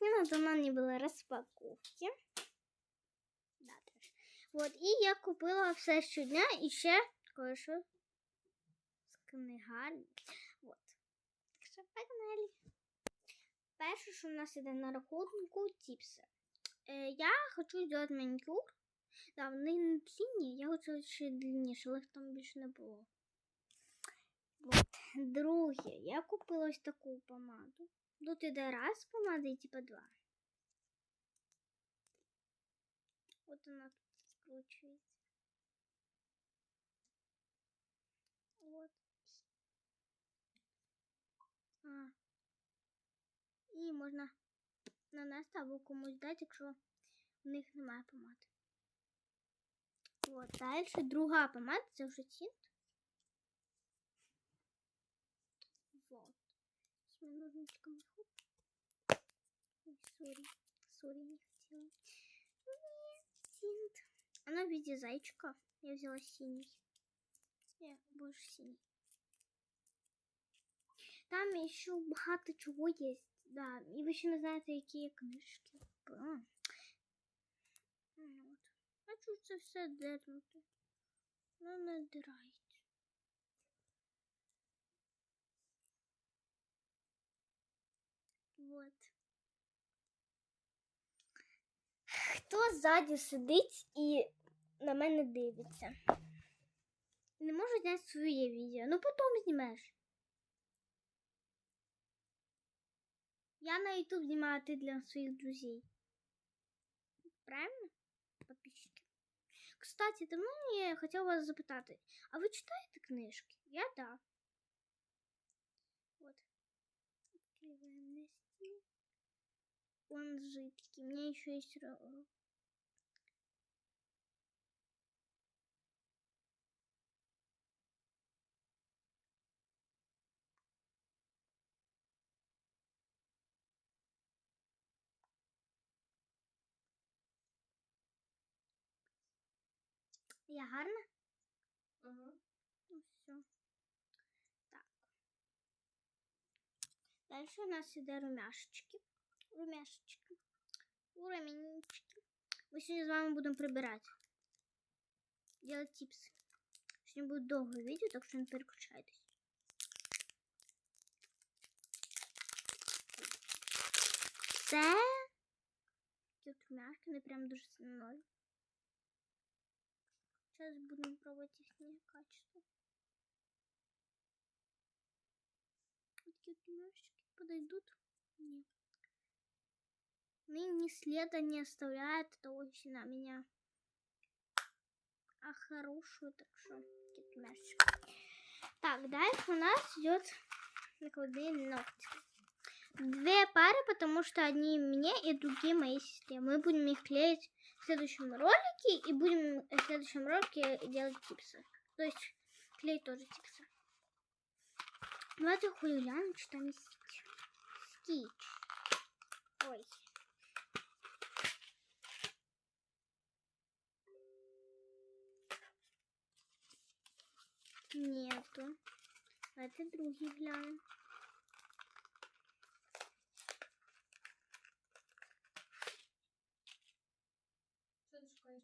не надо, но не было распаковки. Да. Вот, і я купила все щодня і ще кое-що з книгарні. Вот. Так що погнали. Перше, що в нас іде на рахунку, тіпси. Е, я хочу зробити манікюр. Да, вони не длинні, я хочу ще длинніше, але їх там більше не було. Вот. Друге, я купила ось таку помаду. Тут іде раз помада і типа два. От вона тут скручується. От. А. І можна нанести або комусь дати, якщо в них немає помади. От, далі друга помада, це вже тінт. С ножничками. Хоп. Ой, сори. Сори, не хотела. Нет, тинт. Она в виде зайчика. Я взяла синий. Я больше синий. Там еще багато чого є. Да, і ви ще не знаєте, які є книжки. Ба. Ну, От. Хочу це все дернути. Ну, не дирайте. Хто ззаді сидить і на мене дивиться? Не можу зняти своє відео. Ну потім знімеш. Я на YouTube знімаю ти для своїх друзей. Правильно? Подписчики. Кстати, давно я хотела вас запитати, а ви читаєте книжки? Я да. Вот. Открываем на стил. Он жидкий. У меня еще есть ро- Я гарна? Ага. Ну все. Так. Дальше у нас іде румяшечки. Румяшечки. Ураменчики. Ми сьогодні з вами будемо прибирати. Делать типси. Сьогодні буде довге відео, так що не переключайтесь. Це такі от румяшки, прям дуже сильно. Сейчас будем пробовать их качество. Такие вот немножечко подойдут? Нет. Ни следа не оставляют, это очень на меня. А хорошую, так что немножечко. Так, дальше у нас идет накладные ногти. Две пары, потому что одни мне и другие моей сестре. Мы будем их клеить в следующем ролике и будем в следующем ролике делать типсы. То есть клеить тоже типсы. Давайте хуй глянем, что там есть. Ой. Нету Давайте другий глянем. Що ти шукаєш?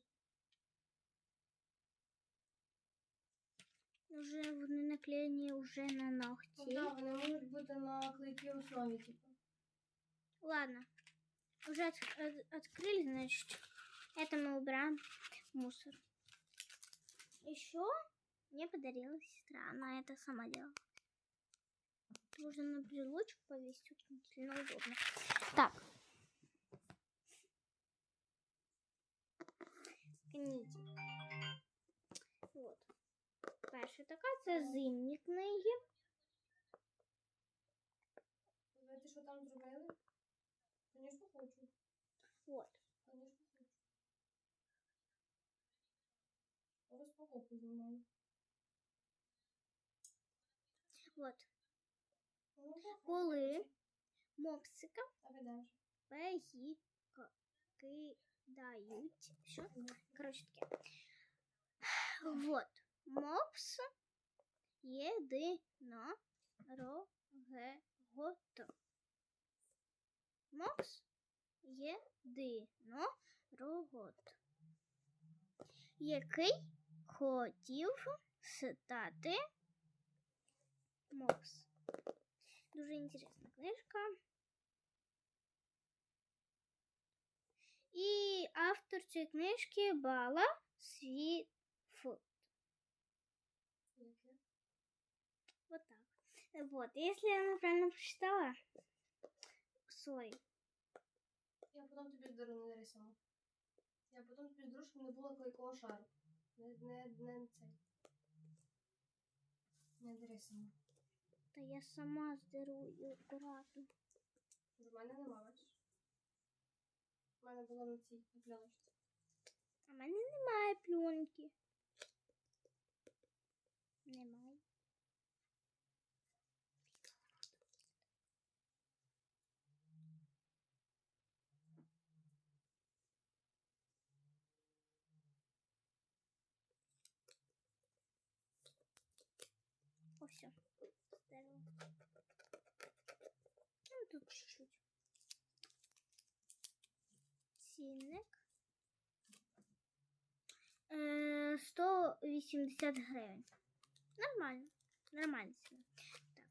Уже вони наклеєні уже на Ну, ногті. да, вони можуть бути на клейкій основі, типу. Ладно. Уже от- от- открыли, значит. Это мы убираем в мусор. Еще мне подарила сестра. Она это сама делала. Можно на брелочек повесить. Очень сильно удобно. Так. Книги. Вот. Перша така це зимні книги. Знаєте, що там зробили? Звісно, хочу. Вот. Звісно, хочу. Розпаковку знімаю. Вот. Коли мопсика кидають. Що? Коротше таке. Вот. Мопс єдинорогот. Мокс єдинорогот, який хотів стати Мокс. Дуже інтересна книжка. І автор цієї книжки Бала Світфуд. Яке? Вот так. Вот, если я неправильно прочитала, сори. Я потім тобі здару не рисувала. Я потім тобі здару, щоб не було клейкого шару. Не, не, не цей. Не дорисано. Та я сама здерую акуратно. До мене нема, бачиш? У мене було на цій пленочці. А в мене немає пленки. Немає. О, все. Ну, тут чуть-чуть. Цінник. Е, 180 гривень. Нормально. Нормально ціна. Так.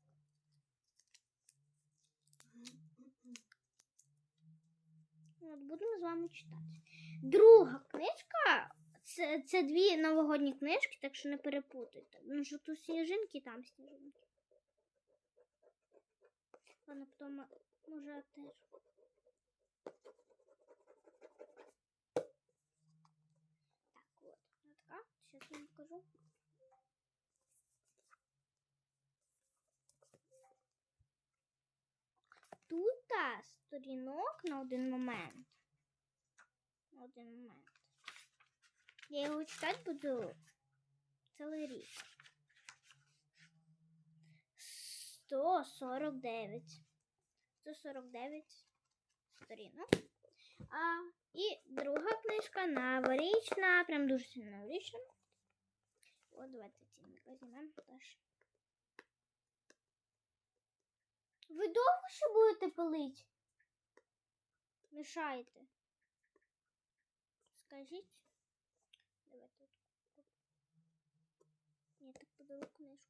От, будемо з вами читати. Друга книжка. Це, це дві новогодні книжки, так що не перепутайте. Ну, що тут сніжинки, там сніжинки. Ладно, потім може теж. Так, вот. Вот така. Сейчас я вам покажу. Тут а, сторінок на один момент. На один момент. Я його читати буду цілий рік. 149. 149 сторінок. А, і друга книжка новорічна, прям дуже сильно новорічна. От давайте цінник візьмемо теж. Ви довго ще будете пилити? Мішаєте? Скажіть. Давайте. Ні, так подаю книжку.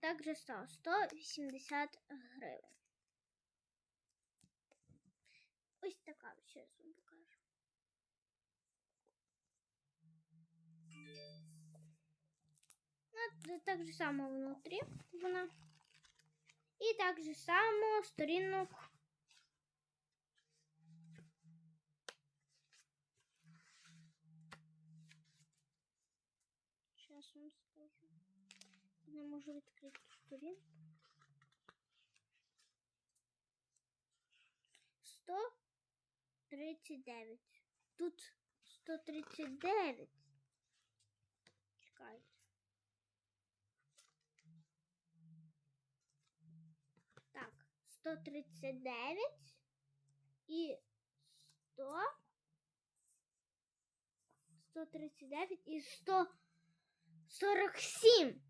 так же стало 180 гривень. Ось така, зараз вам покажу. Ну, так же само внутрі вона. І так же само сторінок. Не можу відкрити сторінку. 139. Тут 139. Чекайте. Так, 139 і 100. 139 і 147.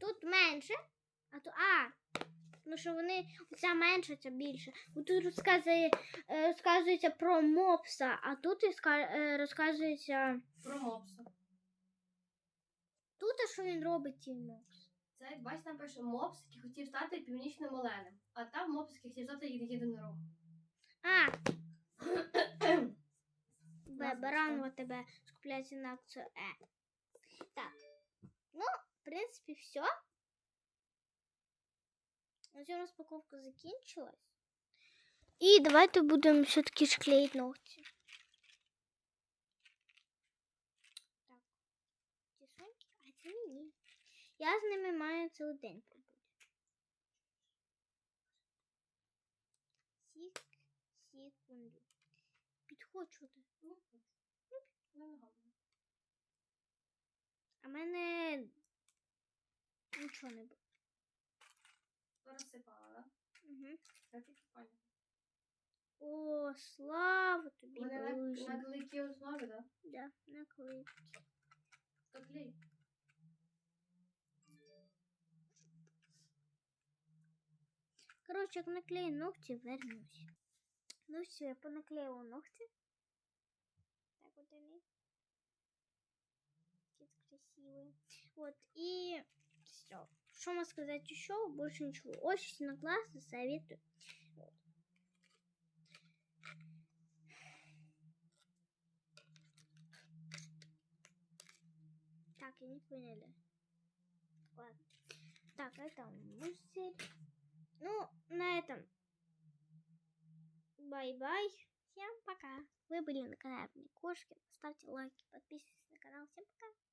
Тут менше, а то а. Тому що вони ця менша, ця більше. Тут розказує, е, розказується про мопса, а тут е, розказується Про мопса. тут, що він робить ті мопс. Це, бач, там пише мопс, який хотів стати північним оленем. А там мопс, який хотів стати єдинорогом. А, Б, Назва Баранова тебе скупляється на акцію Е. Так. Ну, в принципі, все. На цьому розпаковка закінчилась. І давайте будемо все-таки склеїти ногті. Так. Ці сумки, а це мені. Я з ними маю цілий день побути. Секунду. Підхочувати. Не хочу. Не нагадую. А мене нічого не було. Розсипала, да? Угу. Графіки пані. О, слава тобі, Вони на, Боже. на клейкій основі, да? Да, наклей. То клей. Короче, як наклею ногти, вернусь. Ну все, я понаклеила ногти. Так вот они. Такие красивые. Вот, и все. Что можно сказать еще? Больше ничего. Очень сильно классно, советую. Вот. Так, я не поняли. Ладно. Так, это мусорь. Ну, на этом. Бай-бай. Всем пока. Вы были на канале Кошки. Ставьте лайки, подписывайтесь на канал. Всем пока.